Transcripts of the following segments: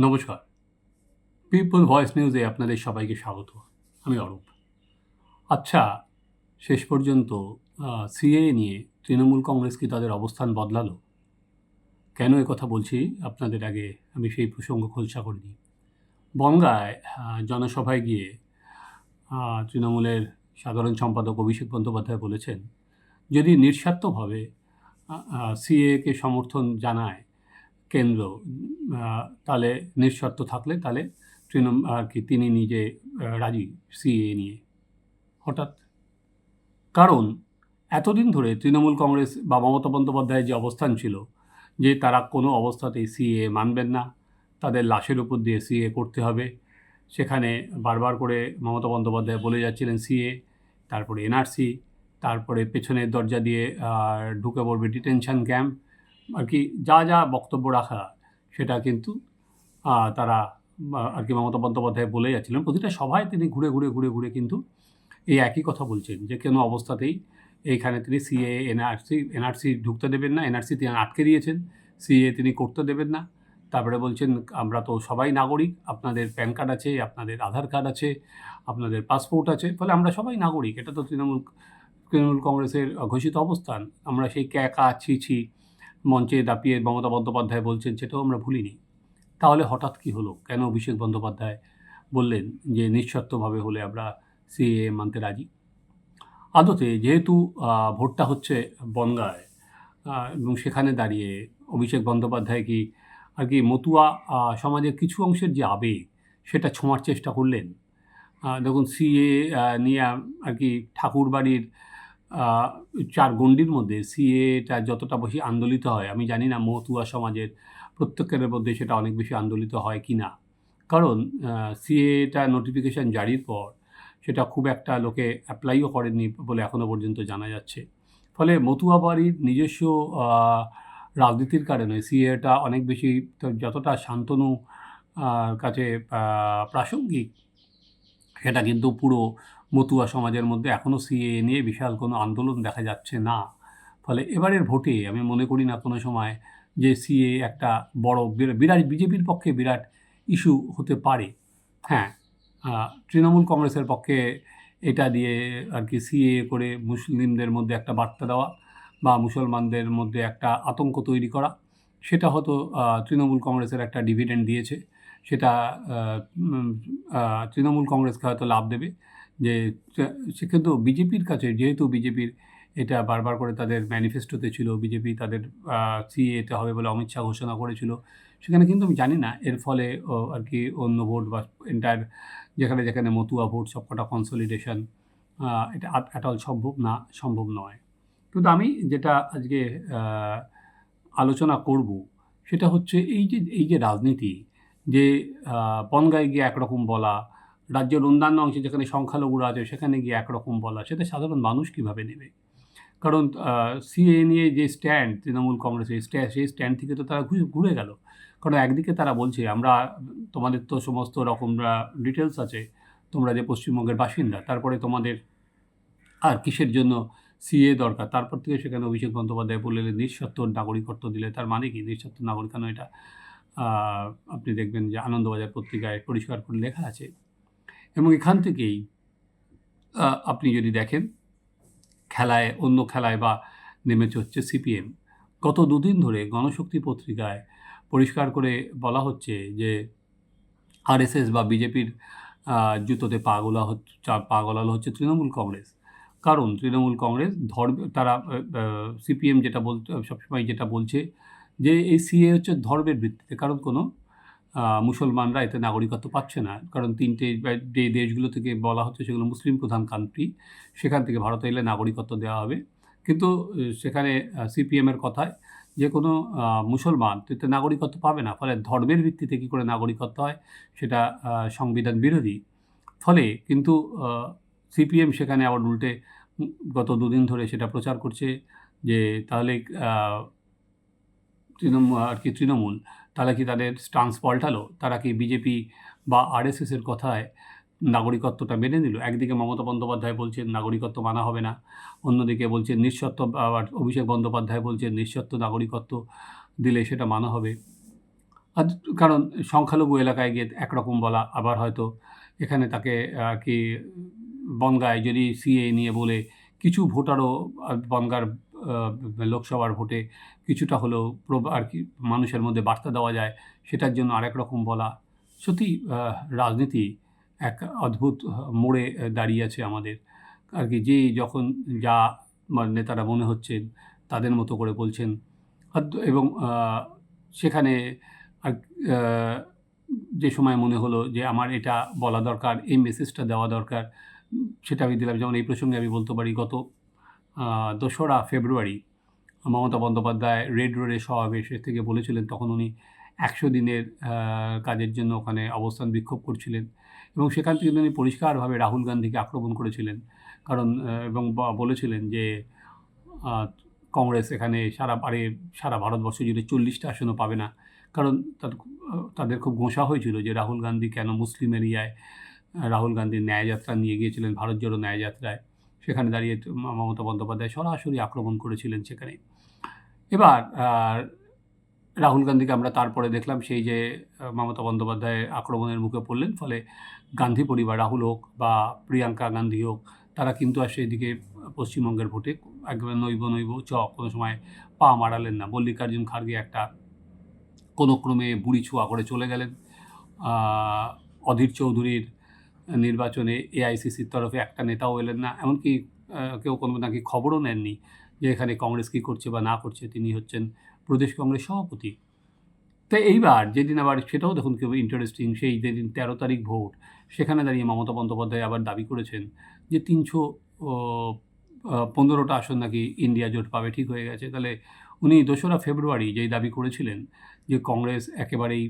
নমস্কার। People voice নিউজে আপনাদের সবাইকে স্বাগত। আমি অরূপ। আচ্ছা শেষ পর্যন্ত সিএ নিয়ে তৃণমূল কংগ্রেস কি তাদের অবস্থান বদলালো? কেন কথা বলছি? আপনাদের আগে আমি সেই প্রসঙ্গ খোলসা করে দিই। বনগায় আহ, জনসভায় গিয়ে তৃণমূলের সাধারণ সম্পাদক অভিষেক বন্দ্যোপাধ্যায় বলেছেন যদি নিঃস্বার্থভাবে সিএকে সমর্থন জানায় কেন্দ্র তাহলে নিঃশর্ত থাকলে তাহলে তৃণমূল, আর কি, তিনি নিজে রাজি সিএ নিয়ে। হঠাৎ। কারণ, এতদিন ধরে তৃণমূল কংগ্রেস বা মমতা বন্দ্যোপাধ্যায়ের যে অবস্থান ছিল, যে তারা কোনো অবস্থাতেই সিএ মানবেন না, তাদের লাশের উপর দিয়ে সিএ করতে হবে, সেখানে বারবার করে মমতা বন্দ্যোপাধ্যায় বলে যাচ্ছিলেন সিএ, তারপরে এনআরসি, তারপরে পেছনের দরজা দিয়ে ঢুকে পড়বে ডিটেনশন ক্যাম্প আর কি যা যা বক্তব্য রাখা সেটা কিন্তু তারা আর কি মমতা বন্দ্যোপাধ্যায় বলে যাচ্ছিলেন। প্রতিটা সভায় তিনি ঘুরে ঘুরে ঘুরে ঘুরে কিন্তু এই একই কথা বলছেন যে কোনো অবস্থাতেই এইখানে তিনি সিএ, এনআরসি এনআরসি ঢুকতে দেবেন না, এনআরসি তিনি আটকে দিয়েছেন, সিএ তিনি করতে দেবেন না। তারপরে বলছেন, আমরা তো সবাই নাগরিক, আপনাদের প্যান কার্ড আছে, আপনাদের আধার কার্ড আছে, আপনাদের পাসপোর্ট আছে। ফলে আমরা সবাই নাগরিক, এটা তো তৃণমূল তৃণমূল কংগ্রেসের ঘোষিত অবস্থান। আমরা সেই ক্যাকা ছি ছি মঞ্চে দাপিয়ে মমতা বন্দ্যোপাধ্যায় বলছেন সেটাও আমরা ভুলিনি। তাহলে হঠাৎ কি হলো? কেন অভিষেক বন্দ্যোপাধ্যায় বললেন যে নিঃশর্তভাবে হলে আমরা সিএ মানতে রাজি? আদতে যেহেতু ভোটটা হচ্ছে বনগায় এবং সেখানে দাঁড়িয়ে অভিষেক বন্দ্যোপাধ্যায় কি আর কি মতুয়া সমাজের কিছু অংশের যে আবেগ সেটা ছোঁয়ার চেষ্টা করলেন? দেখুন সিএ নিয়ে আর কি ঠাকুর বাড়ির আহ, চার গণ্ডির মধ্যে সিএটা যতটা বেশি আন্দোলিত হয়, আমি জানি না মতুয়া সমাজের প্রত্যেকের মধ্যে সেটা অনেক বেশি আন্দোলিত হয় কি না কারণ সিএটা নোটিফিকেশান জারির পর সেটা খুব একটা লোকে অ্যাপ্লাইও করেনি বলে এখনও পর্যন্ত জানা যাচ্ছে। ফলে মতুয়া বাড়ির নিজস্ব রাজনীতির কারণে সিএটা অনেক বেশি যতটা শান্তনু কাছে প্রাসঙ্গিক সেটা কিন্তু পুরো মতুয়া সমাজের মধ্যে এখনও সিএ নিয়ে বিশাল কোনো আন্দোলন দেখা যাচ্ছে না। ফলে এবারের ভোটে আমি মনে করি না কোনো সময় যে সিএ একটা বড় বিরা- বিরাট, বিজেপির পক্ষে বিরাট ইস্যু হতে পারে। হ্যাঁ তৃণমূল কংগ্রেসের পক্ষে এটা দিয়ে আর কি সিএ করে মুসলিমদের মধ্যে একটা বার্তা দেওয়া বা মুসলমানদের মধ্যে একটা আতঙ্ক তৈরি করা, সেটা হয়তো তৃণমূল কংগ্রেসের একটা ডিভিডেন্ড দিয়েছে। সেটা তৃণমূল কংগ্রেসকে হয়তো লাভ দেবে। যে, সে- কিন্তু বিজেপির কাছে, যেহেতু বিজেপির এটা বারবার করে তাদের ম্যানিফেস্টোতে ছিল, বিজেপি তাদের সিএতে হবে বলে অমিত শাহ ঘোষণা করেছিল, সেখানে কিন্তু আমি জানি না। এর ফলে আর কি অন্য ভোট বা এন্টায়ার যেখানে যেখানে মতুয়া ভোট, সবকটা কনসলিডেশন এটা অ্যাট অল সম্ভব না, সম্ভব নয়। কিন্তু আমি যেটা আজকে আলোচনা করব, সেটা হচ্ছে এই যে এই যে রাজনীতি যে বনগায় গিয়ে একরকম বলা, রাজ্যের অন্যান্য অংশে যেখানে সংখ্যালঘুরা আছে সেখানে গিয়ে একরকম বলা, সেটা সাধারণ মানুষ কীভাবে নেবে? কারণ সিএ নিয়ে যে স্ট্যান্ড তৃণমূল কংগ্রেসের স্ট্যান্ড সেই স্ট্যান্ড থেকে তো তারা ঘুরে গেল। কারণ একদিকে তারা বলছে, আমরা তোমাদের তো সমস্ত রকম ডিটেলস আছে, তোমরা যে পশ্চিমবঙ্গের বাসিন্দা, তারপরে তোমাদের আর কিসের জন্য সিএ দরকার? তারপর থেকে সেখানে অভিষেক বন্দ্যোপাধ্যায় বললেন, নিঃস্বার্থ নাগরিকত্ব দিলে তার মানে কি? নিঃস্বার্থ নাগরিকানো এটা? আপনি দেখবেন যে আনন্দবাজার পত্রিকায় পরিষ্কার করে লেখা আছে। এবং এখান থেকেই আপনি যদি দেখেন, খেলায়, অন্য খেলায় বা নেমেছে হচ্ছে সিপিএম। গত দুদিন ধরে গণশক্তি পত্রিকায় পরিষ্কার করে বলা হচ্ছে যে, আরএসএস বা বিজেপির জুতোতে পা গোলা হচ্ছে পা গলালো হচ্ছে তৃণমূল কংগ্রেস। কারণ তৃণমূল কংগ্রেস ধর্ম, তারা সিপিএম যেটা বলতে, সবসময় যেটা বলছে যে এই সিএ হচ্ছে ধর্মের ভিত্তিতে, কারণ কোনো মুসলমানরা এতে নাগরিকত্ব পাচ্ছে না। কারণ তিনটে যে দেশগুলো থেকে বলা হচ্ছে সেগুলো মুসলিম প্রধান কান্ট্রি সেখান থেকে ভারতে এলে নাগরিকত্ব দেওয়া হবে। কিন্তু সেখানে সিপিএমের কথায় যে কোনো মুসলমান এতে নাগরিকত্ব পাবে না। ফলে ধর্মের ভিত্তিতে কী করে নাগরিকত্ব হয়, সেটা সংবিধান বিরোধী। ফলে কিন্তু সিপিএম সেখানে আবার উল্টে গত দুদিন ধরে সেটা প্রচার করছে যে তাহলে তৃণমূল, আর কি তৃণমূল তারা কি তাদের স্টান্স পাল্টালো? তারা কি বিজেপি বা আরএসএসের কথায় নাগরিকত্বটা মেনে নিল? একদিকে মমতা বন্দ্যোপাধ্যায় বলছেন নাগরিকত্ব মানা হবে না, অন্যদিকে বলছেন নিঃশর্ত, আবার অভিষেক বন্দ্যোপাধ্যায় বলছেন নিঃশর্ত নাগরিকত্ব দিলে সেটা মানা হবে। আর কারণ সংখ্যালঘু এলাকায় গিয়ে একরকম বলা আবার হয়তো এখানে তাকে, আর কি বনগায় যদি সিএ নিয়ে বলে, কিছু ভোটারও বনগার লোকসভার ভোটে কিছুটা হলেও আর কি মানুষের মধ্যে বার্তা দেওয়া যায়, সেটার জন্য আরেক রকম বলা। সত্যি রাজনীতি এক অদ্ভুত মোড়ে দাঁড়িয়ে আছে আমাদের। আর কি যে যখন যা নেতারা মনে হচ্ছেন, তাদের মতো করে বলছেন। এবং সেখানে যে সময় মনে হলো যে আমার এটা বলা দরকার, এই মেসেজটা দেওয়া দরকার, সেটা আমি দিলাম। যেমন এই প্রসঙ্গে আমি বলতে পারি, গত দোসরা ফেব্রুয়ারি মমতা বন্দ্যোপাধ্যায় রেড রোডে সমাবেশে থেকে বলেছিলেন, তখন উনি একশো দিনের কাজের জন্য ওখানে অবস্থান বিক্ষোভ করছিলেন এবং সেখান থেকে উনি পরিষ্কারভাবে রাহুল গান্ধীকে আক্রমণ করেছিলেন। কারণ এবং বলেছিলেন যে কংগ্রেস এখানে সারা, আরে, সারা ভারতবর্ষ জুড়ে চল্লিশটা আসনও পাবে না। কারণ তাদের তাদের খুব গোঁসা হয়েছিল যে, রাহুল গান্ধী কেন মুসলিম এরিয়ায় রাহুল গান্ধীর ন্যায়যাত্রা নিয়ে গিয়েছিলেন, ভারত জোড়ো ন্যায়যাত্রায়। সেখানে দাঁড়িয়ে মমতা বন্দ্যোপাধ্যায় সরাসরি আক্রমণ করেছিলেন সেখানে। এবার রাহুল গান্ধীকে আমরা তারপরে দেখলাম সেই যে মমতা বন্দ্যোপাধ্যায় আক্রমণের মুখে পড়লেন, ফলে গান্ধী পরিবার, রাহুল হোক বা প্রিয়াঙ্কা গান্ধী হোক, তারা কিন্তু আর সেদিকে পশ্চিমবঙ্গের ভোটে একবারে নৈব নৈব চ, কোনো সময় পা মারালেন না। মল্লিকার্জুন খার্গে একটা কোনো ক্রমে বুড়ি ছোঁয়া করে চলে গেলেন। অধীর চৌধুরীর নির্বাচনে এআইসিসির তরফে একটা নেতাও এলেন না। এমনকি কেউ কোনো নাকি খবরও নেননি যে এখানে কংগ্রেস কী করছে বা না করছে। তিনি হচ্ছেন প্রদেশ কংগ্রেস সভাপতি। তো এইবার যেদিন আবার সেটাও দেখুন কেউ ইন্টারেস্টিং সেই যেদিন তেরো তারিখ ভোট, সেখানে দাঁড়িয়ে মমতা বন্দ্যোপাধ্যায় আবার দাবি করেছেন যে তিনশো পনেরোটা আসন নাকি ইন্ডিয়া জোট পাবে, ঠিক হয়ে গেছে। তাহলে উনি দোসরা ফেব্রুয়ারি যেই দাবি করেছিলেন যে কংগ্রেস একেবারেই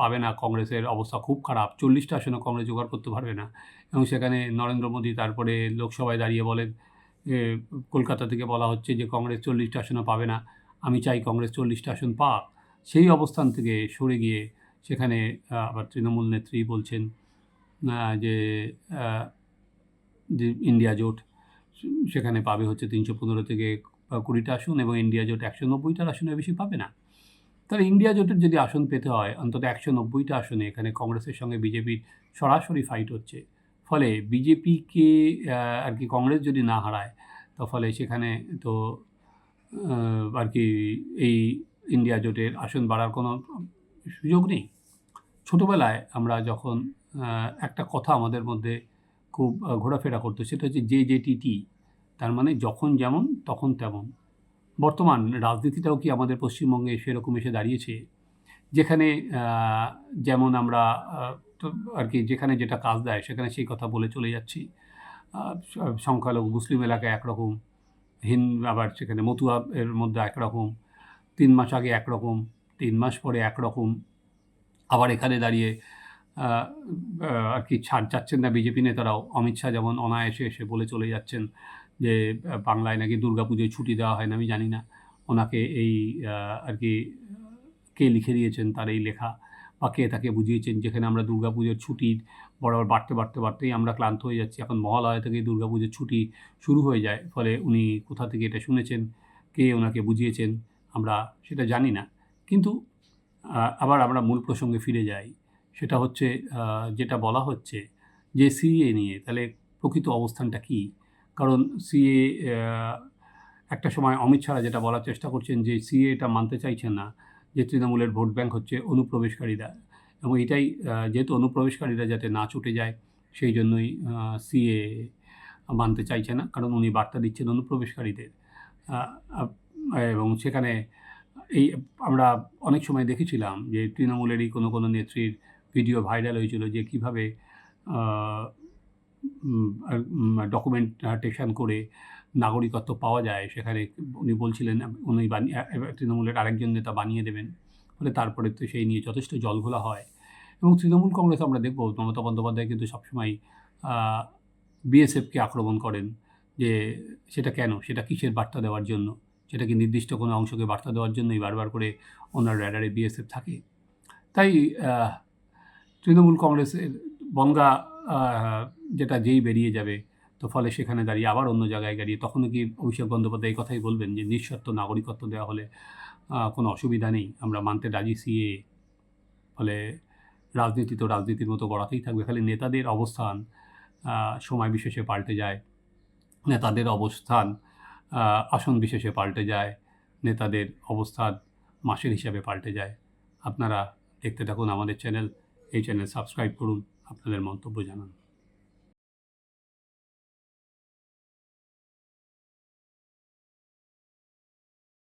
পাবে না, কংগ্রেসের অবস্থা খুব খারাপ। চল্লিশটা আসনে কংগ্রেস জোগাড় করতে পারবে না। এবং সেখানে নরেন্দ্র মোদী তারপরে লোকসভায় দাঁড়িয়ে বলেন কলকাতা থেকে বলা হচ্ছে যে, কংগ্রেস চল্লিশটা আসনও পাবে না। আমি চাই কংগ্রেস চল্লিশটা আসন পাক। সেই অবস্থান থেকে সরে গিয়ে সেখানে আবার তৃণমূল নেত্রী বলছেন যে যে ইন্ডিয়া জোট, সেখানে পাবে হচ্ছে তিনশো পনেরো থেকে কুড়িটা আসন এবং ইন্ডিয়া জোট একশো নব্বইটার আসনের বেশি পাবে না। তাহলে ইন্ডিয়া জোটের যদি আসন পেতে হয়, অন্তত একশো নব্বইটা আসনে, এখানে কংগ্রেসের সঙ্গে বিজেপির সরাসরি ফাইট হচ্ছে, ফলে বিজেপিকে আর কি কংগ্রেস যদি না হারায়, তো ফলে সেখানে তো আর কি এই ইন্ডিয়া জোটের আসন বাড়ার কোনো সুযোগ নেই। ছোটোবেলায় আমরা যখন একটা কথা আমাদের মধ্যে খুব ঘোরাফেরা করতো, সেটা হচ্ছে জে জে টি, তার মানে যখন যেমন, তখন তেমন। বর্তমান রাজনীতিটাও কি আমাদের পশ্চিমবঙ্গে সেরকম এসে দাঁড়িয়েছে? যেখানে যেমন আমরা আর কি যেখানে যেটা কাজ দেয় সেখানে সেই কথা বলে চলে যাচ্ছি। সংখ্যালঘু মুসলিম এলাকায় একরকম, হিন আবার সেখানে মতুয়া এর মধ্যে একরকম, তিন মাস আগে একরকম, তিন মাস পরে একরকম, আবার এখানে দাঁড়িয়ে আর কি ছাড় যাচ্ছেন না বিজেপি নেতারাও। অমিত শাহ যেমন অনায়াসে এসে বলে চলে যাচ্ছেন। যে বাংলায় নাকি দুর্গাপুজোয় ছুটি দেওয়া হয় না, আমি জানি না। ওনাকে এই আর কি, কে লিখে দিয়েছেন তার এই লেখা? বা কে তাকে বুঝিয়েছেন? যেখানে আমরা দুর্গাপুজোর ছুটির বরাবর বাড়তে বাড়তে, বাড়তেই আমরা ক্লান্ত হয়ে যাচ্ছি। এখন মহালয়া থেকে দুর্গাপুজোর ছুটি শুরু হয়ে যায়। ফলে উনি কোথা থেকে এটা শুনেছেন? কে ওনাকে বুঝিয়েছেন? আমরা সেটা জানি না। কিন্তু আবার আমরা মূল প্রসঙ্গে ফিরে যাই। সেটা হচ্ছে যেটা বলা হচ্ছে যে সিএ নিয়ে তাহলে প্রকৃত অবস্থানটা কী? কারণ সিএ একটা সময় অমিত শাহ যেটা বলার চেষ্টা করছেন যে সিএ এটা মানতে চাইছেন না, যে তৃণমূলের ভোট ব্যাংক হচ্ছে অনুপ্রবেশকারীরা। এবং এটাই যেহেতু অনুপ্রবেশকারীরা যাতে না ছুটে যায়, সেই জন্যই সিএ মানতে চাইছে না, কারণ উনি বার্তা দিচ্ছেন অনুপ্রবেশকারীদের। এবং সেখানে এই আমরা অনেক সময় দেখেছিলাম যে তৃণমূলেরই কোনো কোনো নেত্রীর ভিডিও ভাইরাল হয়েছিল যে কীভাবে ডকুমেন্টেশন করে নাগরিকত্ব পাওয়া যায়। সেখানে উনি বলছিলেন উনি বানিয়ে তৃণমূলের আরেকজন নেতা বানিয়ে দেবেন। ফলে তারপরে তো সেই নিয়ে যথেষ্ট জলঘোলা হয়। এবং তৃণমূল কংগ্রেস আমরা দেখব মমতা বন্দ্যোপাধ্যায় কিন্তু সবসময় বিএসএফকে আক্রমণ করেন যে সেটা কেন? সেটা কিসের বার্তা দেওয়ার জন্য? সেটা কি নির্দিষ্ট কোনো অংশকে বার্তা দেওয়ার জন্যই বারবার করে ওনার র্যাডারে বিএসএফ থাকে? তাই তৃণমূল কংগ্রেসের আহ, যেটা যেই বেরিয়ে যাবে, তো ফলে সেখানে দাঁড়িয়ে আবার অন্য জায়গায় দাঁড়িয়ে তখনও কি অভিষেক বন্দ্যোপাধ্যায় এই কথাই বলবেন যে নিঃশর্ত নাগরিকত্ব দেওয়া হলে কোনো অসুবিধা নেই, আমরা মানতে রাজি সিএ। ফলে রাজনীতি তো রাজনীতির মতো গড়াতেই থাকবে, খালি নেতাদের অবস্থান সময় বিশেষে পাল্টে যায়, নেতাদের অবস্থান আসন বিশেষে পাল্টে যায়, নেতাদের অবস্থান মাসের হিসাবে পাল্টে যায়। আপনারা দেখতে থাকুন আমাদের চ্যানেল, এই চ্যানেল সাবস্ক্রাইব করুন। আপনাদের মন্তব্য জানান।